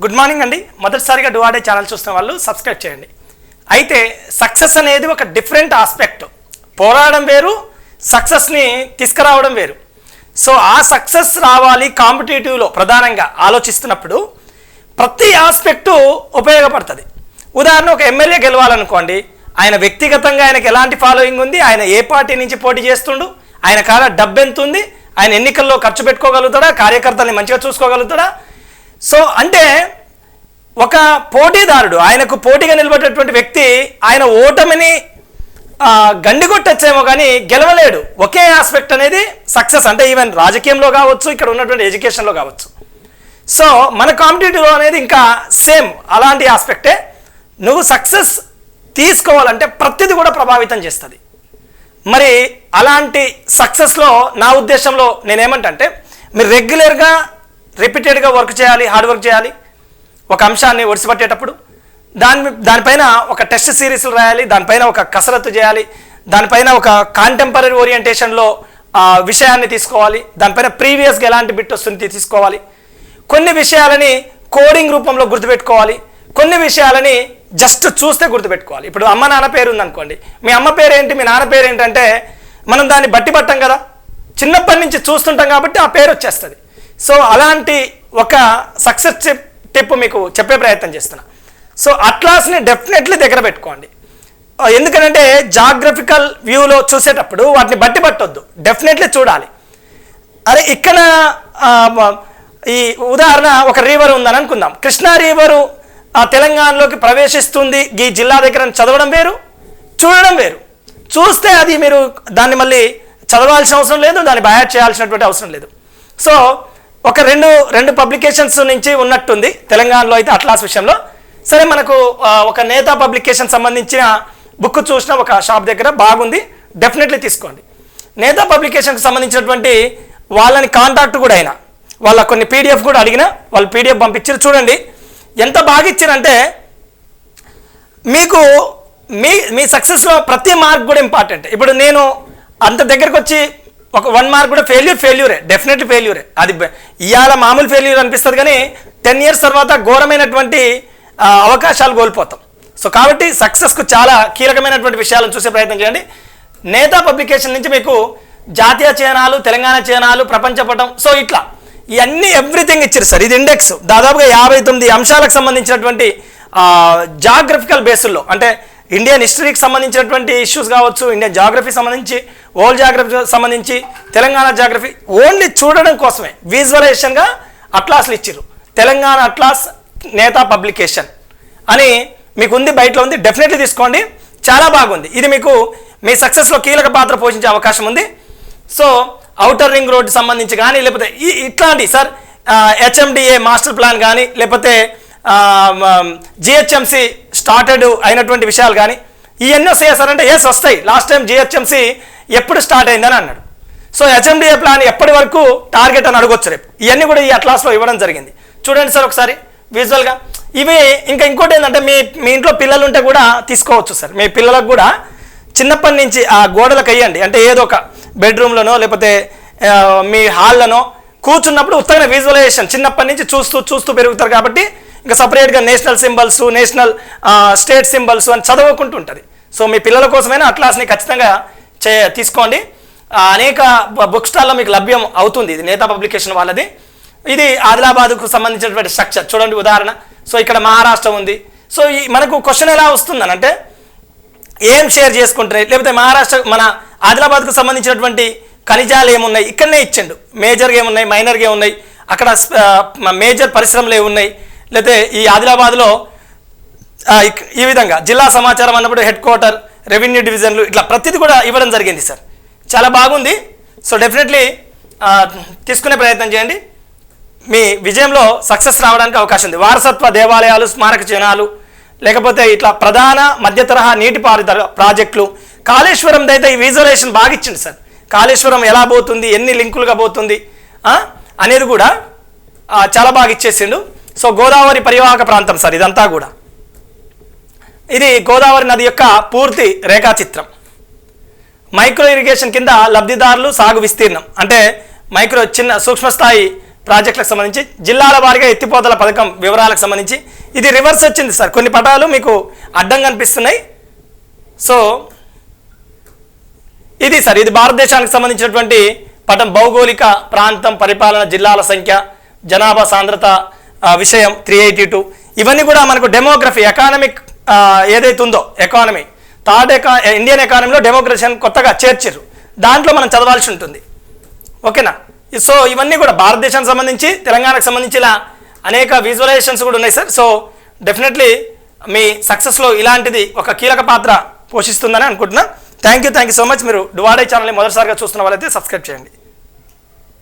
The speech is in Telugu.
గుడ్ మార్నింగ్ అండి. మొదటిసారిగా డువాడే ఛానల్ చూస్తున్న వాళ్ళు సబ్స్క్రైబ్ చేయండి. అయితే సక్సెస్ అనేది ఒక డిఫరెంట్ ఆస్పెక్ట్. పోరాడడం వేరు సక్సెస్ని తీసుకురావడం వేరు. సో ఆ సక్సెస్ రావాలి కాంపిటేటివ్లో ప్రధానంగా ఆలోచిస్తున్నప్పుడు ప్రతి ఆస్పెక్టు ఉపయోగపడుతుంది. ఉదాహరణ ఒక ఎమ్మెల్యే గెలవాలనుకోండి ఆయన వ్యక్తిగతంగా ఆయనకి ఎలాంటి ఫాలోయింగ్ ఉంది ఆయన ఏ పార్టీ నుంచి పోటీ చేస్తుండు ఆయన కాడ డబ్బు ఎంత ఉంది ఆయన ఎన్నికల్లో ఖర్చు పెట్టుకోగలుగుతాడా కార్యకర్తల్ని మంచిగా చూసుకోగలుగుతాడా సో అంటే ఒక పోటీదారుడు ఆయనకు పోటీగా నిలబడేటువంటి వ్యక్తి ఆయన ఓటమిని గండిగొట్టచ్చేమో కానీ గెలవలేడు. ఒకే ఆస్పెక్ట్ అనేది సక్సెస్ అంటే ఈవెన్ రాజకీయంలో కావచ్చు ఇక్కడ ఉన్నటువంటి ఎడ్యుకేషన్లో కావచ్చు. సో మన కాంపిటేటివ్ అనేది ఇంకా సేమ్ అలాంటి ఆస్పెక్టే నువ్వు సక్సెస్ తీసుకోవాలంటే ప్రతిదీ కూడా ప్రభావితం చేస్తుంది. మరి అలాంటి సక్సెస్లో నా ఉద్దేశంలో నేనేమంటే మీరు రెగ్యులర్గా రిపీటెడ్గా వర్క్ చేయాలి హార్డ్ వర్క్ చేయాలి. ఒక అంశాన్ని ఒడిసిపట్టేటప్పుడు దాని దానిపైన ఒక టెస్ట్ సిరీస్లు రాయాలి దానిపైన ఒక కసరత్తు చేయాలి దానిపైన ఒక కాంటెంపరీ ఓరియంటేషన్లో విషయాన్ని తీసుకోవాలి దానిపైన ప్రీవియస్గా ఎలాంటి బిట్ వస్తుంది తీసుకోవాలి. కొన్ని విషయాలని కోడింగ్ రూపంలో గుర్తుపెట్టుకోవాలి కొన్ని విషయాలని జస్ట్ చూస్తే గుర్తుపెట్టుకోవాలి. ఇప్పుడు అమ్మ నాన్న పేరు ఉందనుకోండి మీ అమ్మ పేరు ఏంటి మీ నాన్న పేరు ఏంటంటే మనం దాన్ని బట్టి పట్టాం కదా. చిన్నప్పటి నుంచి చూస్తుంటాం కాబట్టి ఆ పేరు వచ్చేస్తుంది. సో అలాంటి ఒక సక్సెస్ టిప్ టిప్ మీకు చెప్పే ప్రయత్నం చేస్తున్నా. సో అట్లాస్ని డెఫినెట్లీ దగ్గర పెట్టుకోండి. ఎందుకంటే జాగ్రఫికల్ వ్యూలో చూసేటప్పుడు వాటిని బట్టి పట్టొద్దు. డెఫినెట్లీ చూడాలి. అరే ఇక్కడ ఈ ఉదాహరణ ఒక రివర్ ఉందని అనుకుందాం. కృష్ణా రివరు ఆ తెలంగాణలోకి ప్రవేశిస్తుంది. ఈ జిల్లా దగ్గర చదవడం వేరు చూడడం వేరు. చూస్తే అది మీరు దాన్ని మళ్ళీ చదవాల్సిన అవసరం లేదు దాన్ని బయాట్ చేయాల్సినటువంటి అవసరం లేదు. సో ఒక రెండు రెండు పబ్లికేషన్స్ నుంచి ఉన్నట్టుంది తెలంగాణలో అయితే అట్లాస్ విషయంలో. సరే మనకు ఒక నేతా పబ్లికేషన్ సంబంధించిన బుక్ చూసిన ఒక షాప్ దగ్గర బాగుంది డెఫినెట్లీ తీసుకోండి. నేతా పబ్లికేషన్కి సంబంధించినటువంటి వాళ్ళని కాంటాక్ట్ కూడా అయినా వాళ్ళ కొన్ని పీడిఎఫ్ కూడా అడిగిన వాళ్ళు పీడిఎఫ్ పంపించారు చూడండి. ఎంత బాగా ఇచ్చారంటే మీకు మీ మీ సక్సెస్లో ప్రతి మార్క్ కూడా ఇంపార్టెంట్ ఇప్పుడు నేను అంత దగ్గరకు వచ్చి ఒక వన్ మార్క్ కూడా ఫెయిల్యూర్ ఫెయిల్యూరే డెఫినెట్లీ ఫెయిల్యూరే అది ఇవాళ మామూలు ఫెయిల్యూర్ అనిపిస్తుంది కానీ టెన్ ఇయర్స్ తర్వాత ఘోరమైనటువంటి అవకాశాలు కోల్పోతాం. సో కాబట్టి సక్సెస్కు చాలా కీలకమైనటువంటి విషయాలను చూసే ప్రయత్నం చేయండి. నేతా పబ్లికేషన్ నుంచి మీకు జాతీయ చయనాలు తెలంగాణ చయనాలు ప్రపంచ పటం సో ఇట్లా. ఇవన్నీ ఎవ్రీథింగ్ ఇచ్చారు సార్. ఇది ఇండెక్స్ దాదాపుగా యాభై తొమ్మిది అంశాలకు సంబంధించినటువంటి జాగ్రఫికల్ బేసుల్లో అంటే ఇండియన్ హిస్టరీకి సంబంధించినటువంటి ఇష్యూస్ కావచ్చు ఇండియన్ జాగ్రఫీ సంబంధించి ఓల్డ్ జాగ్రఫీ సంబంధించి తెలంగాణ జాగ్రఫీ ఓన్లీ చూడడం కోసమే. విజువలైజేషన్గా అట్లాస్లు ఇచ్చారు తెలంగాణ అట్లాస్ నేతా పబ్లికేషన్ అని మీకు ఉంది బయటలో ఉంది డెఫినెట్లీ తీసుకోండి. చాలా బాగుంది. ఇది మీకు మీ సక్సెస్లో కీలక పాత్ర పోషించే అవకాశం ఉంది. సో అవుటర్ రింగ్ రోడ్ సంబంధించి కానీ లేకపోతే ఈ- ఇట్లాంటి సార్ హెచ్ఎండిఏ మాస్టర్ ప్లాన్ కానీ లేకపోతే జిహెచ్ఎంసి స్టార్టెడ్ అయినటువంటి విషయాలు కానీ ఇవన్నీ వస్తాయి? అంటే ఎస్ వస్తాయి లాస్ట్ టైం జిహెచ్ఎంసి ఎప్పుడు స్టార్ట్ అయిందని అన్నాడు. సో హెచ్ఎండిఏ ప్లాన్ ఎప్పటి వరకు టార్గెట్ అని అడగొచ్చు రేపు. ఇవన్నీ కూడా ఈ అట్లాస్లో ఇవ్వడం జరిగింది. చూడండి సార్ ఒకసారి విజువల్గా ఇవి ఇంకా ఇంకోటి ఏంటంటే మీ మీ ఇంట్లో పిల్లలు ఉంటే కూడా తీసుకోవచ్చు సార్. మీ పిల్లలకు కూడా చిన్నప్పటి నుంచి ఆ గోడలకు వేయండి. అంటే ఏదో ఒక బెడ్రూమ్లోనో లేకపోతే మీ హాల్లోనో కూర్చున్నప్పుడు ఉత్తగా విజువలైజేషన్ చిన్నప్పటి నుంచి చూస్తూ చూస్తూ పెరుగుతారు కాబట్టి ఇంకా సపరేట్గా national symbols national state symbols అని చదవకుంటూ ఉంటుంది. సో మీ పిల్లల కోసమైనా అట్లాస్ని ఖచ్చితంగా చే తీసుకోండి. అనేక బుక్ స్టాల్లో మీకు లభ్యం అవుతుంది ఇది నేతా పబ్లికేషన్ వాళ్ళది. ఇది ఆదిలాబాద్కు సంబంధించినటువంటి స్ట్రక్చర్ చూడండి ఉదాహరణ. సో ఇక్కడ మహారాష్ట్ర ఉంది. సో ఈ మనకు క్వశ్చన్ ఎలా వస్తుందని అంటే ఏం షేర్ చేసుకుంటారు? లేకపోతే మహారాష్ట్ర మన ఆదిలాబాద్కు సంబంధించినటువంటి ఖనిజాలు ఏమున్నాయి? ఇక్కడనే ఇచ్చిండు. మేజర్గా ఏమున్నాయి? మైనర్గా ఏమున్నాయి? అక్కడ మేజర్ పరిశ్రమలు ఏమున్నాయి? లేకపోతే ఈ ఆదిలాబాద్లో ఈ విధంగా జిల్లా సమాచారం అన్నప్పుడు హెడ్ క్వార్టర్ రెవెన్యూ డివిజన్లు ఇట్లా ప్రతిదీ కూడా ఇవ్వడం జరిగింది సార్. చాలా బాగుంది. సో డెఫినెట్లీ తీసుకునే ప్రయత్నం చేయండి. మీ విజయంలో సక్సెస్ రావడానికి అవకాశం ఉంది. వారసత్వ దేవాలయాలు స్మారక చిహ్నాలు లేకపోతే ఇట్లా ప్రధాన మధ్య తరహా నీటిపారుదల ప్రాజెక్టులు. కాళేశ్వరం అయితే ఈ విజువలైజేషన్ బాగా ఇచ్చింది సార్. కాళేశ్వరం ఎలా పోతుంది ఎన్ని లింకులుగా పోతుంది అనేది కూడా చాలా బాగా ఇచ్చేసిండు. సో గోదావరి పరివాహక ప్రాంతం సార్ ఇదంతా కూడా. ఇది గోదావరి నది యొక్క పూర్తి రేఖాచిత్రం. మైక్రో ఇరిగేషన్ కింద లబ్ధిదారులు సాగు విస్తీర్ణం. అంటే మైక్రో చిన్న సూక్ష్మ స్థాయి ప్రాజెక్టులకు సంబంధించి జిల్లాల వారీగా ఎత్తిపోతల పథకం వివరాలకు సంబంధించి ఇది రివర్స్ వచ్చింది సార్. కొన్ని పటాలు మీకు అడ్డం కనిపిస్తున్నాయి సో ఇది సార్ ఇది భారతదేశానికి సంబంధించినటువంటి పటం భౌగోళిక ప్రాంతం పరిపాలన జిల్లాల సంఖ్య జనాభా సాంద్రత విషయం త్రీ ఎయిటీ టూ ఇవన్నీ కూడా మనకు డెమోగ్రఫీ ఎకానమిక్ ఏదైతే ఉందో ఎకానమీ థర్డ్ ఎకా ఇండియన్ ఎకానమీలో డెమోక్రసీ కొత్తగా చేర్చారు దాంట్లో మనం చదవాల్సి ఉంటుంది. ఓకేనా? సో ఇవన్నీ కూడా భారతదేశానికి సంబంధించి తెలంగాణకు సంబంధించి ఇలా అనేక విజువలైజేషన్స్ కూడా ఉన్నాయి సార్ సో డెఫినెట్లీ మీ సక్సెస్లో ఇలాంటిది ఒక కీలక పాత్ర పోషిస్తుందని అనుకుంటున్నా. Thank you thank you so much మీరు డువాడే ఛానల్ని మొదటిసారిగా చూస్తున్న వాళ్ళైతే సబ్స్క్రైబ్ చేయండి.